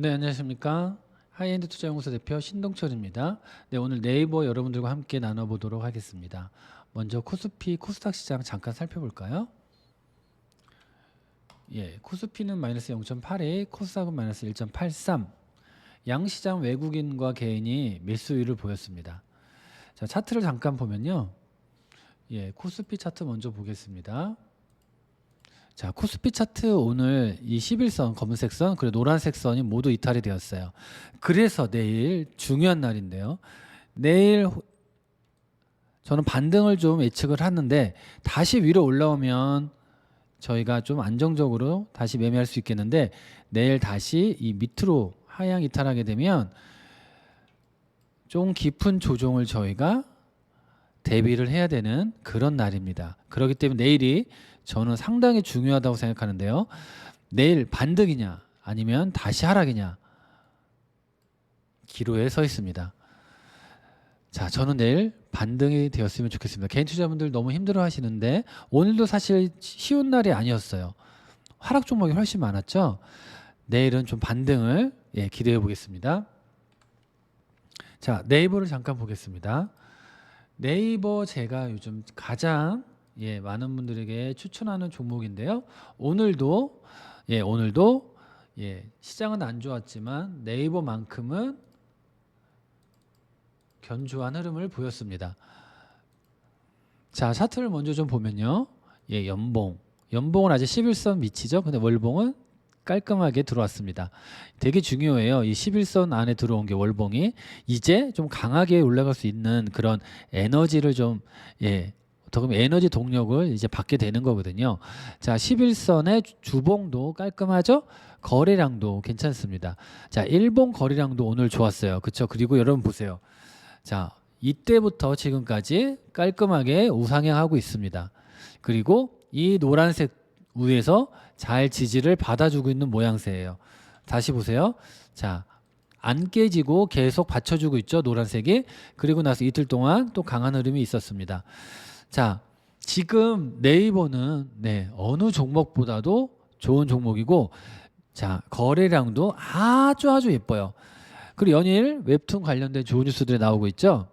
네, 안녕하십니까. 하이엔드 투자연구소 대표 신동철입니다. 네, 오늘 네이버 여러분들과 함께 나눠보도록 하겠습니다. 먼저 코스피, 코스닥 시장 잠깐 살펴볼까요? 예, 코스피는 마이너스 0.82, 코스닥은 마이너스 1.83. 양시장 외국인과 개인이 매수율을 보였습니다. 자, 차트를 잠깐 보면요. 예, 코스피 차트 먼저 보겠습니다. 자, 코스피 차트 오늘 이 11선 검은색 선 그리고 노란색 선이 모두 이탈이 되었어요. 그래서 내일 중요한 날인데요. 내일 호- 저는 반등을 좀 예측을 하는데 다시 위로 올라오면 저희가 좀 안정적으로 다시 매매할 수 있겠는데 내일 다시 이 밑으로 하향 이탈하게 되면 좀 깊은 조정을 저희가 대비를 해야 되는 그런 날입니다. 그렇기 때문에 내일이 저는 상당히 중요하다고 생각하는데요. 내일 반등이냐 아니면 다시 하락이냐 기로에 서 있습니다. 자, 저는 내일 반등이 되었으면 좋겠습니다. 개인 투자분들 너무 힘들어 하시는데 오늘도 사실 쉬운 날이 아니었어요. 하락 종목이 훨씬 많았죠. 내일은 좀 반등을 예, 기대해 보겠습니다. 자, 네이버를 잠깐 보겠습니다. 네이버 제가 요즘 가장 예, 많은 분들에게 추천하는 종목인데요. 오늘도 예, 오늘도 예, 시장은 안 좋았지만 네이버만큼은 견조한 흐름을 보였습니다. 자, 차트를 먼저 좀 보면요. 예, 연봉. 연봉은 아직 11선 밑이죠. 근데 월봉은 깔끔하게 들어왔습니다. 되게 중요해요. 이 11선 안에 들어온 게 월봉이 이제 좀 강하게 올라갈 수 있는 그런 에너지를 좀 예, 보면 에너지 동력을 이제 받게 되는 거거든요. 자, 11선의 주봉도 깔끔하죠? 거래량도 괜찮습니다. 자, 일본 거래량도 오늘 좋았어요. 그렇죠? 그리고 여러분 보세요. 자, 이때부터 지금까지 깔끔하게 우상향하고 있습니다. 그리고 이 노란색 위에서 잘 지지를 받아주고 있는 모양새예요. 다시 보세요. 자, 안 깨지고 계속 받쳐주고 있죠. 노란색이. 그리고 나서 이틀 동안 또 강한 흐름이 있었습니다. 자, 지금 네이버는 네, 어느 종목보다도 좋은 종목이고 자, 거래량도 아주 아주 예뻐요. 그리고 연일 웹툰 관련된 좋은 뉴스들이 나오고 있죠.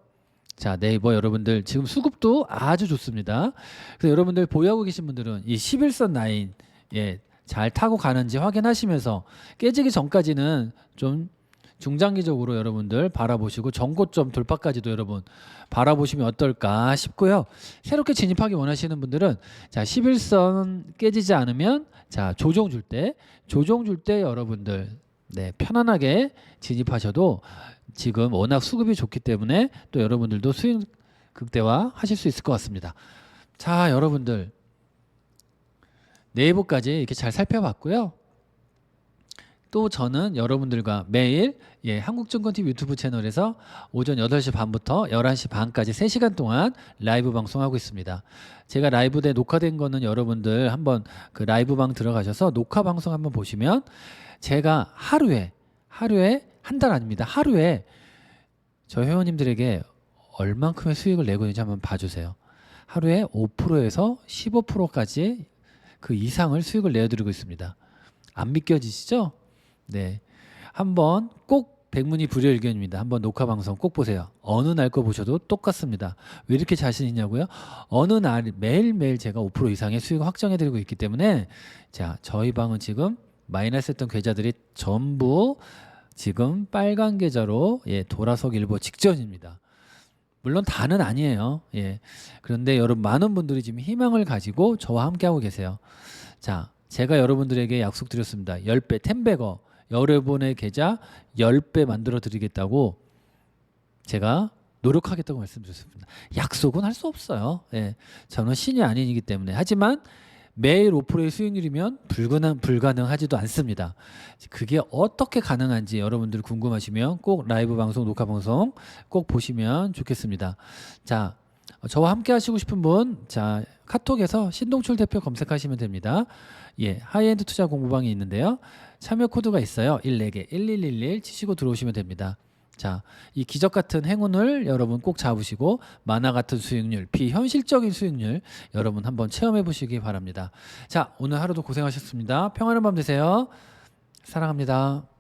자, 네이버 여러분들 지금 수급도 아주 좋습니다. 그래서 여러분들 보유하고 계신 분들은 이 11선 라인 예, 잘 타고 가는지 확인하시면서 깨지기 전까지는 좀 중장기적으로 여러분들 바라보시고 전고점 돌파까지도 여러분 바라보시면 어떨까 싶고요. 새롭게 진입하기 원하시는 분들은 자 11선 깨지지 않으면 자 조정 줄 때 조정 줄 때 여러분들 네 편안하게 진입하셔도 지금 워낙 수급이 좋기 때문에 또 여러분들도 수익 극대화 하실 수 있을 것 같습니다. 자 여러분들 네이버까지 이렇게 잘 살펴봤고요. 또 저는 여러분들과 매일 예, 한국증권TV 유튜브 채널에서 오전 8시 반부터 11시 반까지 3시간 동안 라이브 방송하고 있습니다. 제가 라이브 대 녹화된 거는 여러분들 한번 그 라이브 방 들어가셔서 녹화 방송 한번 보시면 제가 하루에 하루에 한 달 아닙니다. 하루에 저 회원님들에게 얼만큼의 수익을 내고 있는지 한번 봐주세요. 하루에 5%에서 15%까지 그 이상을 수익을 내드리고 있습니다. 안 믿겨지시죠? 네. 한번 꼭 백문이 불여일견입니다. 한번 녹화 방송 꼭 보세요. 어느 날 거 보셔도 똑같습니다. 왜 이렇게 자신 있냐고요? 어느 날 매일매일 제가 5% 이상의 수익을 확정해 드리고 있기 때문에 자, 저희 방은 지금 마이너스 했던 계좌들이 전부 지금 빨간 계좌로 예, 돌아서기 일보 직전입니다. 물론 다는 아니에요. 예. 그런데 여러분 많은 분들이 지금 희망을 가지고 저와 함께 하고 계세요. 자, 제가 여러분들에게 약속드렸습니다. 10배, 10배거 여러분의 계좌 10배 만들어 드리겠다고 제가 노력하겠다고 말씀드렸습니다. 약속은 할 수 없어요. 예. 저는 신이 아니기 때문에. 하지만 매일 5%의 수익률이면 불가능, 불가능하지도 않습니다. 그게 어떻게 가능한지 여러분들 궁금하시면 꼭 라이브 방송, 녹화 방송 꼭 보시면 좋겠습니다. 자, 어, 저와 함께 하시고 싶은 분, 자, 카톡에서 신동철 대표 검색하시면 됩니다. 예, 하이엔드 투자 공부방이 있는데요. 참여 코드가 있어요. 14개, 1111 치시고 들어오시면 됩니다. 자, 이 기적 같은 행운을 여러분 꼭 잡으시고 만화 같은 수익률, 비현실적인 수익률 여러분 한번 체험해 보시기 바랍니다. 자, 오늘 하루도 고생하셨습니다. 평안한 밤 되세요. 사랑합니다.